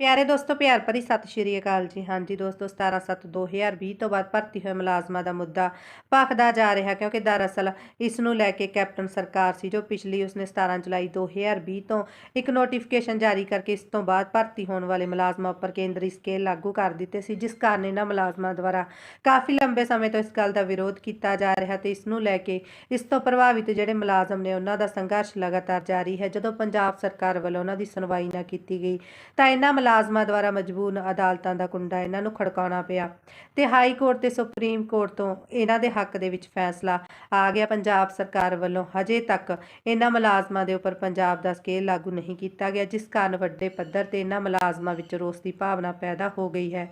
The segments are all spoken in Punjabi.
ਪਿਆਰੇ ਦੋਸਤੋ, ਪਿਆਰ ਭਰੀ ਸਤਿ ਸ਼੍ਰੀ ਅਕਾਲ ਜੀ। ਹਾਂਜੀ ਦੋਸਤੋ 17/7/2020 ਤੋਂ ਬਾਅਦ ਭਰਤੀ ਹੋਏ ਮੁਲਾਜ਼ਮਾਂ ਦਾ ਮੁੱਦਾ ਭਖਦਾ ਜਾ ਰਿਹਾ ਕਿਉਂਕਿ ਦਰਅਸਲ ਇਸ ਨੂੰ ਲੈ ਕੇ ਕੈਪਟਨ ਸਰਕਾਰ ਸੀ ਜੋ ਪਿਛਲੀ ਉਸਨੇ 17 ਜੁਲਾਈ 2020 ਤੋਂ ਇੱਕ ਨੋਟੀਫਿਕੇਸ਼ਨ ਜਾਰੀ ਕਰਕੇ ਇਸ ਤੋਂ ਬਾਅਦ ਭਰਤੀ ਹੋਣ ਵਾਲੇ ਮੁਲਾਜ਼ਮਾਂ ਉੱਪਰ ਕੇਂਦਰੀ ਸਕੇਲ ਲਾਗੂ ਕਰ ਦਿੱਤੇ ਸੀ, ਜਿਸ ਕਾਰਨ ਇਹਨਾਂ ਮੁਲਾਜ਼ਮਾਂ ਦੁਆਰਾ ਕਾਫੀ ਲੰਬੇ ਸਮੇਂ ਤੋਂ ਇਸ ਗੱਲ ਦਾ ਵਿਰੋਧ ਕੀਤਾ ਜਾ ਰਿਹਾ ਤੇ ਇਸ ਨੂੰ ਲੈ ਕੇ ਇਸ ਤੋਂ ਪ੍ਰਭਾਵਿਤ ਜਿਹੜੇ ਮੁਲਾਜ਼ਮ ਨੇ ਉਹਨਾਂ ਦਾ ਸੰਘਰਸ਼ ਲਗਾਤਾਰ ਜਾਰੀ ਹੈ। ਜਦੋਂ ਪੰਜਾਬ ਸਰਕਾਰ ਵੱਲੋਂ ਉਹਨਾਂ ਦੀ ਸੁਣਵਾਈ ਨਾ ਕੀਤੀ ਗਈ ਤਾਂ ਇਹਨਾਂ ਮੁਲਾਜ਼ਮਾਂ ਦੁਆਰਾ ਮਜਬੂਰਨ ਅਦਾਲਤਾਂ ਦਾ ਕੁੰਡਾ ਇਹਨਾਂ ਨੂੰ ਖੜਕਾਉਣਾ ਪਿਆ ਤੇ ਹਾਈ ਕੋਰਟ ਤੇ ਸੁਪਰੀਮ ਕੋਰਟ ਤੋਂ ਇਹਨਾਂ ਦੇ ਹੱਕ ਦੇ ਵਿੱਚ ਫੈਸਲਾ ਆ ਗਿਆ। ਪੰਜਾਬ ਸਰਕਾਰ ਵੱਲੋਂ ਹਜੇ ਤੱਕ ਇਹਨਾਂ ਮੁਲਾਜ਼ਮਾਂ ਦੇ ਉੱਪਰ ਪੰਜਾਬ ਦਾ ਸਕੇਲ ਲਾਗੂ ਨਹੀਂ ਕੀਤਾ ਗਿਆ, ਜਿਸ ਕਾਰਨ ਵੱਡੇ ਪੱਧਰ ਤੇ ਇਹਨਾਂ ਮੁਲਾਜ਼ਮਾਂ ਵਿੱਚ ਰੋਸ ਦੀ ਭਾਵਨਾ ਪੈਦਾ ਹੋ ਗਈ ਹੈ।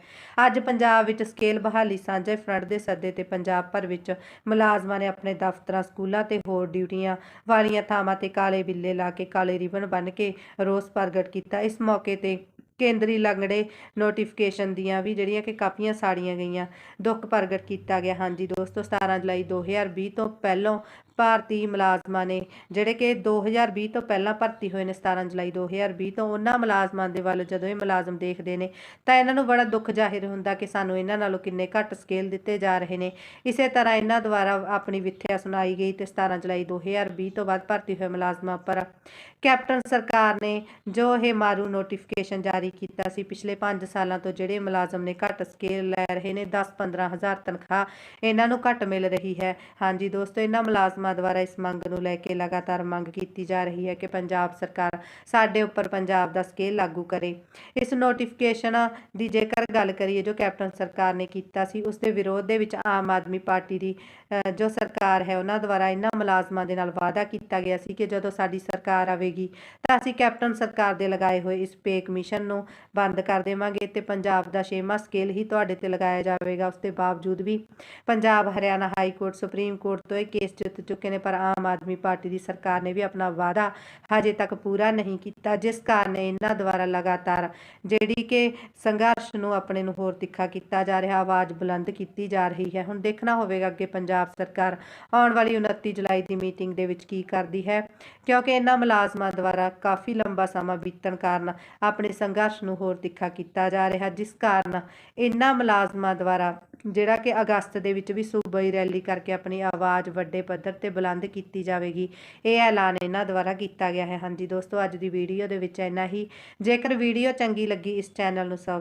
ਅੱਜ ਪੰਜਾਬ ਵਿੱਚ ਸਕੇਲ ਬਹਾਲੀ ਸਾਂਝੇ ਫਰੰਟ ਦੇ ਸੱਦੇ ਤੇ ਪੰਜਾਬ ਭਰ ਵਿੱਚ ਮੁਲਾਜ਼ਮਾਂ ਨੇ ਆਪਣੇ ਦਫ਼ਤਰਾਂ, ਸਕੂਲਾਂ ਤੇ ਹੋਰ ਡਿਊਟੀਆਂ ਵਾਲੀਆਂ ਥਾਵਾਂ ਤੇ ਕਾਲੇ ਬਿੱਲੇ ਲਾ ਕੇ ਕਾਲੇ ਰਿਬਨ ਬੰਨ੍ਹ ਕੇ ਰੋਸ ਪ੍ਰਗਟ ਕੀਤਾ। ਇਸ ਮੌਕੇ ਤੇ ਕੇਂਦਰੀ ਲੰਗੜੇ ਨੋਟੀਫਿਕੇਸ਼ਨ ਦੀਆਂ ਵੀ ਜਿਹੜੀਆਂ ਕਿ ਕਾਪੀਆਂ ਸਾੜੀਆਂ ਗਈਆਂ, ਦੁੱਖ ਪ੍ਰਗਟ ਕੀਤਾ ਗਿਆ। ਹਾਂਜੀ ਦੋਸਤੋ 17 ਜੁਲਾਈ 2020 ਤੋਂ ਪਹਿਲਾਂ ਭਾਰਤੀ ਮੁਲਾਜ਼ਮਾਂ ਨੇ, ਜਿਹੜੇ ਕਿ 2020 ਤੋਂ ਪਹਿਲਾਂ ਭਰਤੀ ਹੋਏ ਨੇ 17 ਜੁਲਾਈ 2020 ਤੋਂ, ਉਹਨਾਂ ਮੁਲਾਜ਼ਮਾਂ ਦੇ ਵੱਲ ਜਦੋਂ ਇਹ ਮੁਲਾਜ਼ਮ ਦੇਖਦੇ ਨੇ, ਤਾਂ ਇਹਨਾਂ ਨੂੰ ਬੜਾ ਦੁੱਖ ਜ਼ਾਹਿਰ ਹੁੰਦਾ ਕਿ ਸਾਨੂੰ ਇਹਨਾਂ ਨਾਲੋਂ ਕਿੰਨੇ ਘੱਟ ਸਕੇਲ ਦਿੱਤੇ ਜਾ ਰਹੇ ਨੇ। ਇਸੇ ਤਰ੍ਹਾਂ ਇਹਨਾਂ ਦੁਆਰਾ ਆਪਣੀ ਵਿਥਿਆ ਸੁਣਾਈ ਗਈ ਤੇ 17 ਜੁਲਾਈ 2020 ਤੋਂ ਬਾਅਦ ਭਰਤੀ ਹੋਏ ਮੁਲਾਜ਼ਮਾਂ ਪਰ ਕੈਪਟਨ ਸਰਕਾਰ ਨੇ ਜੋ ਇਹ ਮਾਰੂ ਨੋਟੀਫਿਕੇਸ਼ਨ ਜਾਰੀ ਕੀਤਾ ਸੀ, ਪਿਛਲੇ 5 ਸਾਲਾਂ ਤੋਂ ਜਿਹੜੇ ਮੁਲਾਜ਼ਮ ਨੇ ਘੱਟ ਸਕੇਲ ਲੈ ਰਹੇ ਨੇ 10-15 ਹਜ਼ਾਰ ਤਨਖਾਹ ਇਹਨਾਂ ਨੂੰ ਘੱਟ ਮਿਲ ਰਹੀ ਹੈ। ਹਾਂਜੀ ਦੋਸਤੋ, ਇਹਨਾਂ ਮੁਲਾਜ਼ਮਾਂ ਦੁਆਰਾ ਇਸ ਮੰਗ ਨੂੰ ਲੈ ਕੇ ਲਗਾਤਾਰ ਮੰਗ ਕੀਤੀ ਜਾ ਰਹੀ ਹੈ ਕਿ ਪੰਜਾਬ ਸਰਕਾਰ ਸਾਡੇ ਉੱਪਰ ਪੰਜਾਬ ਦਾ ਸਕੇਲ ਲਾਗੂ ਕਰੇ। ਇਸ ਨੋਟੀਫਿਕੇਸ਼ਨ ਦੀ ਜੇਕਰ ਗੱਲ ਕਰੀਏ, ਜੋ ਕੈਪਟਨ ਸਰਕਾਰ ਨੇ ਕੀਤਾ ਸੀ ਉਸ ਦੇ ਵਿਰੋਧ ਦੇ ਵਿੱਚ ਆਮ ਆਦਮੀ ਪਾਰਟੀ ਦੀ ਜੋ ਸਰਕਾਰ ਹੈ, ਉਹਨਾਂ ਦੁਆਰਾ ਇਹਨਾਂ ਮੁਲਾਜ਼ਮਾਂ ਦੇ ਨਾਲ ਵਾਅਦਾ ਕੀਤਾ ਗਿਆ ਸੀ ਕਿ ਜਦੋਂ ਸਾਡੀ ਸਰਕਾਰ ਆਵੇਗੀ, ਤਾਂ ਅਸੀਂ ਕੈਪਟਨ ਸਰਕਾਰ ਦੇ ਲਗਾਏ ਹੋਏ ਇਸ ਪੇ ਕਮਿਸ਼ਨ ਨੂੰ ਬੰਦ ਕਰ ਦੇਵਾਂਗੇ ਤੇ ਪੰਜਾਬ ਦਾ ਛੇਵਾਂ ਸਕੇਲ ਹੀ ਤੁਹਾਡੇ ਤੇ ਲਗਾਇਆ ਜਾਵੇਗਾ। ਉਸ ਦੇ ਬਾਵਜੂਦ ਵੀ Punjab, Haryana high court, supreme court ਤੋਂ ਇਹ ਕੇਸ ਜਿੱਤ ਚੁੱਕੇ ਨੇ, ਪਰ ਆਮ ਆਦਮੀ ਪਾਰਟੀ ਦੀ ਸਰਕਾਰ ਨੇ ਵੀ ਆਪਣਾ ਵਾਅਦਾ ਹਜੇ ਤੱਕ ਪੂਰਾ ਨਹੀਂ ਕੀਤਾ, ਜਿਸ ਕਾਰਨ ਇਹਨਾਂ ਦੁਆਰਾ ਲਗਾਤਾਰ ਜਿਹੜੀ ਕਿ ਸੰਘਰਸ਼ ਨੂੰ ਆਪਣੇ ਨੂੰ ਹੋਰ ਤਿੱਖਾ ਕੀਤਾ ਜਾ ਰਿਹਾ, ਆਵਾਜ਼ ਬੁਲੰਦ ਕੀਤੀ ਜਾ ਰਹੀ ਹੈ। ਹੁਣ ਦੇਖਣਾ ਹੋਵੇਗਾ ਅੱਗੇ ਪੰਜਾਬ ਸਰਕਾਰ ਆਉਣ ਵਾਲੀ 29 ਜੁਲਾਈ ਦੀ ਮੀਟਿੰਗ ਦੇ ਵਿੱਚ ਕੀ ਕਰਦੀ ਹੈ, ਕਿਉਂਕਿ ਇਹਨਾਂ ਮੁਲਾਜ਼ਮਾਂ ਦੁਆਰਾ ਕਾਫੀ ਲੰਬਾ ਸਮਾਂ ਬੀਤਣ ਕਾਰਨ ਆਪਣੇ ਸੰਘਰਸ਼ ਨੂੰ ਹੋਰ ਤਿੱਖਾ ਕੀਤਾ ਜਾ ਰਿਹਾ, ਜਿਸ ਕਾਰਨ ਇਹਨਾਂ ਮੁਲਾਜ਼ਮਾਂ ਦੁਆਰਾ ਜਿਹੜਾ ਕਿ ਅਗਸਤ ਦੇ ਵਿੱਚ ਵੀ ਸੂਬਾਈ ਰੈਲੀ ਕਰਕੇ ਆਪਣੀ ਆਵਾਜ਼ ਵੱਡੇ ਪੱਧਰ ਤੇ ਬੁਲੰਦ ਕੀਤੀ ਜਾਵੇਗੀ। ਇਹ ਐਲਾਨ ਇਹਨਾਂ ਦੁਆਰਾ ਕੀਤਾ ਗਿਆ ਹੈ। ਹਾਂਜੀ ਦੋਸਤੋ, ਅੱਜ ਦੀ ਵੀਡੀਓ ਦੇ ਵਿੱਚ ਇੰਨਾ ਹੀ। ਜੇਕਰ ਵੀਡੀਓ ਚੰਗੀ ਲੱਗੀ, ਇਸ ਚੈਨਲ ਨੂੰ ਸਬ